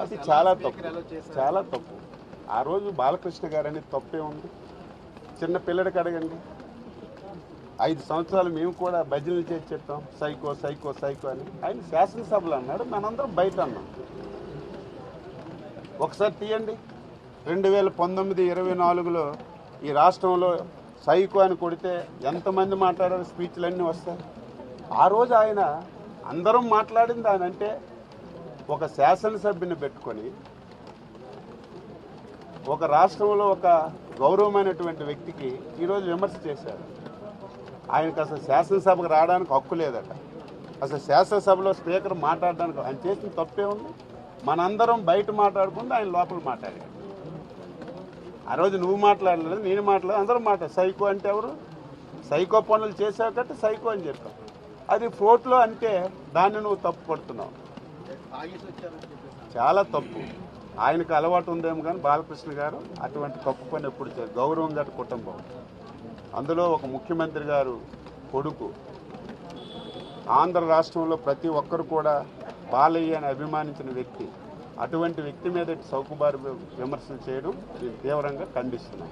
అది చాలా తప్పు? చాలా తప్పు. ఆ రోజు బాలకృష్ణ గారని తప్పే ఉంది. చిన్న పిల్లడికి అడగండి. ఐదు సంవత్సరాలు మేము కూడా భజనలు చేసి చెప్పాం. సైకో సైకో సైకో అని. ఆయన శాసనసభలో అన్నాడు. మనందరం బయట అన్నాం. ఒకసారి తీయండి. రెండు వేల పంతొమ్మిది ఇరవై నాలుగులో ఈ రాష్ట్రంలో సైకో అని కొడితే ఎంతమంది మాట్లాడారు? స్పీచ్లు అన్నీ వస్తాయి. ఆ రోజు ఆయన అందరం మాట్లాడింది దానంటే ఒక శాసనసభ్యుని పెట్టుకొని ఒక రాష్ట్రంలో ఒక గౌరవమైనటువంటి వ్యక్తికి ఈరోజు విమర్శ చేశారు. ఆయనకు అసలు శాసనసభకు రావడానికి హక్కు లేదట. అసలు శాసనసభలో స్పీకర్ మాట్లాడడానికి ఆయన చేసిన తప్పే ఉంది. మనందరం బయట మాట్లాడుకుంటే ఆయన లోపల మాట్లాడాడు. ఆ రోజు నువ్వు మాట్లాడలేదు నేను మాట్లాడలేదు అందరం మాట్లాడు. సైకో అంటే ఎవరు? సైకో పనులు చేసావు కాబట్టి సైకో అని చెప్పావు అది ఫోర్ట్లో అంటే దాన్ని నువ్వు తప్పు పడుతున్నావు చాలా తప్పు. ఆయనకు అలవాటు ఉందేమో కానీ బాలకృష్ణ గారు అటువంటి తప్పు పని ఎప్పుడు చేయరు. గౌరవం గట్ట కుటుంబం. అందులో ఒక ముఖ్యమంత్రి గారు కొడుకు. ఆంధ్ర రాష్ట్రంలో ప్రతి ఒక్కరు కూడా బాలయ్య అని అభిమానించిన వ్యక్తి. అటువంటి వ్యక్తి మీద సౌకుబారు విమర్శలు చేయడం నేను తీవ్రంగా ఖండిస్తున్నాను